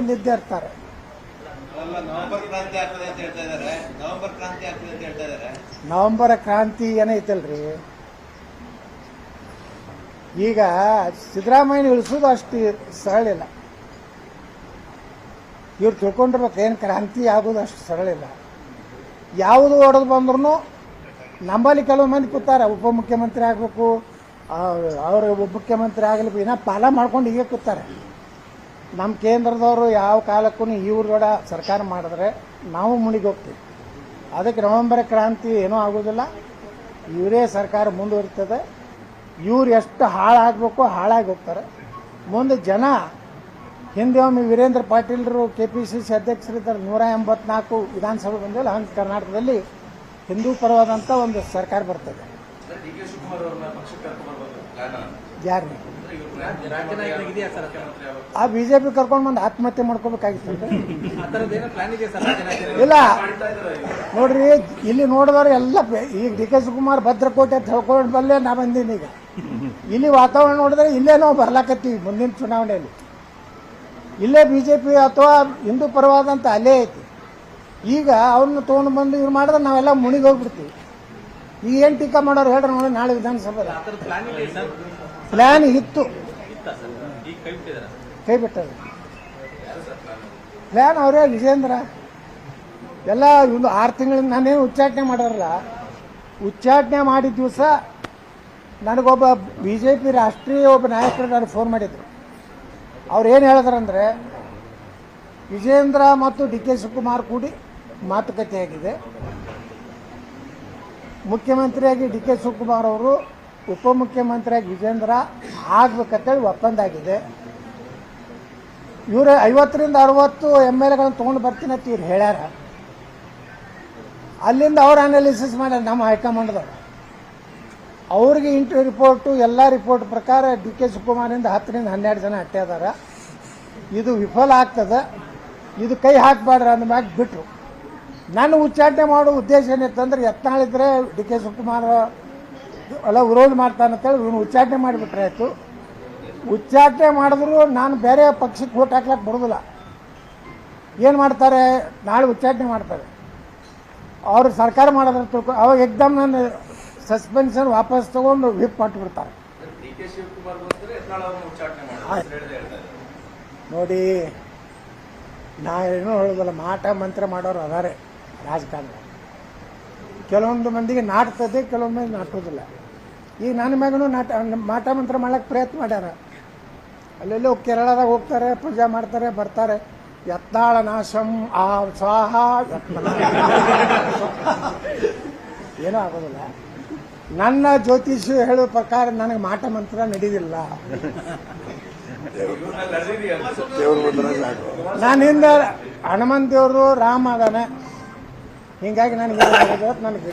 ಇಲ್ಲಿದ್ದೇ ಇರ್ತಾರೆ. ನವೆಂಬರ್ ಕ್ರಾಂತಿ ಏನೈತಲ್ರಿ ಈಗ ಸಿದ್ದರಾಮಯ್ಯ ಇಳಿಸೋದು ಅಷ್ಟು ಸರಳ ಇಲ್ಲ. ಇವ್ರು ತಿಳ್ಕೊಂಡಿರ್ಬೇಕು ಏನು ಕ್ರಾಂತಿ ಆಗೋದು ಅಷ್ಟು ಸರಳ ಇಲ್ಲ. ಯಾವುದು ಹೊಡೆದು ಬಂದ್ರು ನಂಬಲ್ಲಿ ಕೆಲವು ಮಂದಿ ಕೂತಾರೆ ಉಪಮುಖ್ಯಮಂತ್ರಿ ಆಗಬೇಕು ಅವರು ಉಪಮುಖ್ಯಮಂತ್ರಿ ಆಗಲಿ ಏನೋ ಪಾಲ ಮಾಡ್ಕೊಂಡು ಈಗ ಕೂತಾರೆ. ನಮ್ಮ ಕೇಂದ್ರದವರು ಯಾವ ಕಾಲಕ್ಕೂ ಇವ್ರ ಸರ್ಕಾರ ಮಾಡಿದ್ರೆ ನಾವು ಮುಣಿಗೆ ಹೋಗ್ತೀವಿ. ಅದಕ್ಕೆ ನವೆಂಬರ್ ಕ್ರಾಂತಿ ಏನೂ ಆಗೋದಿಲ್ಲ. ಇವರೇ ಸರ್ಕಾರ ಮುಂದುವರಿತದೆ. ಇವ್ರು ಎಷ್ಟು ಹಾಳಾಗಬೇಕು ಹಾಳಾಗಿ ಹೋಗ್ತಾರೆ. ಮುಂದೆ ಜನ, ಹಿಂದೆ ಒಮ್ಮೆ ವೀರೇಂದ್ರ ಪಾಟೀಲರು ಕೆ ಪಿ ಸಿ ಸಿ ಅಧ್ಯಕ್ಷರಿದ್ದಾರೆ ನೂರ ಎಂಬತ್ನಾಲ್ಕು ವಿಧಾನಸಭೆ ಬಂದಿಲ್ಲ ಹಂಗೆ ಕರ್ನಾಟಕದಲ್ಲಿ ಹಿಂದೂ ಪರವಾದಂಥ ಒಂದು ಸರ್ಕಾರ ಬರ್ತದೆ. ಯಾರು? ಆ ಬಿ ಜೆ ಪಿ ಕರ್ಕೊಂಡು ಬಂದು ಆತ್ಮಹತ್ಯೆ ಮಾಡ್ಕೋಬೇಕಾಗಿತ್ತು. ಇಲ್ಲ. ನೋಡ್ರಿ, ಇಲ್ಲಿ ನೋಡಿದವ್ರು ಎಲ್ಲ ಈಗ ಡಿ ಕೆ ಶಿವಕುಮಾರ್ ಭದ್ರಕೋಟೆ ಅಂತ ಬಲ್ಲೇ ನಾ ಬಂದೀನಿ ಈಗ. ಇಲ್ಲಿ ವಾತಾವರಣ ನೋಡಿದ್ರೆ ಇಲ್ಲೇ ನಾವು ಬರ್ಲಾಕತ್ತೀವಿ ಮುಂದಿನ ಚುನಾವಣೆಯಲ್ಲಿ. ಇಲ್ಲೇ ಬಿ ಜೆ ಪಿ ಅಥವಾ ಹಿಂದೂ ಪರವಾದಂತ ಅಲ್ಲೇ ಐತಿ. ಈಗ ಅವ್ರನ್ನ ತೊಗೊಂಡು ಬಂದು ಇವ್ರು ಮಾಡಿದ್ರೆ ನಾವೆಲ್ಲ ಮುಣಿಗೆ ಹೋಗ್ಬಿಡ್ತೀವಿ. ಈಗ ಏನು ಟೀಕಾ ಮಾಡೋರು ಹೇಳ್ರಿ ನೋಡಿ, ನಾಳೆ ವಿಧಾನಸಭೆ ಪ್ಲಾನ್ ಇತ್ತು. ಕೈ ಬಿಟ್ಟದ್ರು ಪ್ಲಾನ್ ಅವರೇ ವಿಜೇಂದ್ರ ಎಲ್ಲ ಒಂದು ಆರು ತಿಂಗಳಿಂದ ನಾನೇನು ಉಚ್ಚಾಟನೆ ಮಾಡೋರಲ್ಲ. ಉಚ್ಚಾಟನೆ ಮಾಡಿದ ದಿವಸ ನನಗೊಬ್ಬ ಬಿ ಜೆ ರಾಷ್ಟ್ರೀಯ ಒಬ್ಬ ನಾಯಕರು ನನಗೆ ಫೋನ್ ಮಾಡಿದ್ರು. ಅವ್ರು ಏನು ಹೇಳಿದ್ರಂದ್ರೆ ವಿಜೇಂದ್ರ ಮತ್ತು ಡಿ ಕೆ ಶಿವಕುಮಾರ್ ಕೂಡಿ ಮಾತುಕತೆ ಆಗಿದೆ. ಮುಖ್ಯಮಂತ್ರಿಯಾಗಿ ಡಿ ಕೆ ಶಿವಕುಮಾರ್ ಅವರು, ಉಪಮುಖ್ಯಮಂತ್ರಿಯಾಗಿ ವಿಜೇಂದ್ರ ಆಗ್ಬೇಕಂತೇಳಿ ಒಪ್ಪಂದ ಆಗಿದೆ ಇವ್ರು ಐವತ್ತರಿಂದ ಅರವತ್ತು ಎಂ ಎಲ್ ಎಗಳನ್ನು ತೊಗೊಂಡು ಬರ್ತೀನಿ ಅಂತ ಇವ್ರು ಹೇಳ್ಯಾರ. ಅಲ್ಲಿಂದ ಅವ್ರು ಅನಾಲಿಸಿಸ್ ಮಾಡ್ಯಾರ ನಮ್ಮ ಹೈಕಮಾಂಡ್ದವ್ರು. ಅವ್ರಿಗೆ ಇಂಟು ರಿಪೋರ್ಟು, ಎಲ್ಲ ರಿಪೋರ್ಟ್ ಪ್ರಕಾರ ಡಿ ಕೆ ಶಿವಕುಮಾರಿಂದ ಹತ್ತರಿಂದ ಹನ್ನೆರಡು ಜನ ಅಟ್ಟೆ ಇದು ವಿಫಲ ಆಗ್ತದೆ. ಇದು ಕೈ ಹಾಕಬೇಡ್ರ ಅಂದ ಮ್ಯಾಗ ಬಿಟ್ರು. ನಾನು ಉಚ್ಚಾಟನೆ ಮಾಡೋ ಉದ್ದೇಶ ಏನಿತ್ತಂದ್ರೆ ಯತ್ನಾಳಿದ್ರೆ ಡಿ ಕೆ ಶಿವಕುಮಾರ್ ಎಲ್ಲ ವಿರೋಧ ಮಾಡ್ತಾನಂತೇಳಿ ಇವನು ಉಚ್ಚಾಟನೆ ಮಾಡಿಬಿಟ್ರೆ ಆಯಿತು. ಉಚ್ಚಾಟನೆ ಮಾಡಿದ್ರು ನಾನು ಬೇರೆ ಪಕ್ಷಕ್ಕೆ ಓಟ್ ಹಾಕ್ಲಕ್ಕೆ ಬರೋದಿಲ್ಲ. ಏನು ಮಾಡ್ತಾರೆ? ನಾಳೆ ಉಚ್ಚಾಟನೆ ಮಾಡ್ತಾರೆ. ಅವರು ಸರ್ಕಾರ ಮಾಡೋದ್ರ ತಿಳ್ಕೊ ಅವಾಗ ಎಕ್ದಮ್ ನಾನು ಸಸ್ಪೆನ್ಷನ್ ವಾಪಸ್ ತಗೊಂಡು ವಿಪ್ ಮಾಡಿಬಿಡ್ತಾರೆ ನೋಡಿ ನಾ ಏನೂ ಹೇಳೋದಿಲ್ಲ ಮಾಟ ಮಂತ್ರ ಮಾಡೋರು ಅದಾರೆ. ರಾಜಕಾರಣ. ಕೆಲವೊಂದು ಮಂದಿಗೆ ನಾಟ್ತದೆ ಕೆಲವೊಂದು ಮಂದಿ ನಾಟೋದಿಲ್ಲ. ಈಗ ನನ್ನ ಮ್ಯಾಗೂ ನಾಟ ಮಾಟ ಮಂತ್ರ ಮಾಡಕ್ಕೆ ಪ್ರಯತ್ನ ಮಾಡ್ಯಾರ. ಅಲ್ಲೆಲ್ಲೋ ಕೇರಳದಾಗ ಹೋಗ್ತಾರೆ ಪೂಜೆ ಮಾಡ್ತಾರೆ ಬರ್ತಾರೆ. ಎತ್ತಾಳ ನಾಶಂ ಆ ಸ್ವಾಹ. ಏನೂ ಆಗೋದಿಲ್ಲ. ನನ್ನ ಜ್ಯೋತಿಷಿ ಹೇಳೋ ಪ್ರಕಾರ ನನಗೆ ಮಾಟ ಮಂತ್ರ ನಡೆದಿಲ್ಲ. ನಾನಿಂದ ಹನುಮಂತ ದೇವರು ರಾಮ ಅದಾನೆ. ಹಿಂಗಾಗಿ ನನಗೆ ಏನಾಗಿದೆ ಅಂತ ನನಗೆ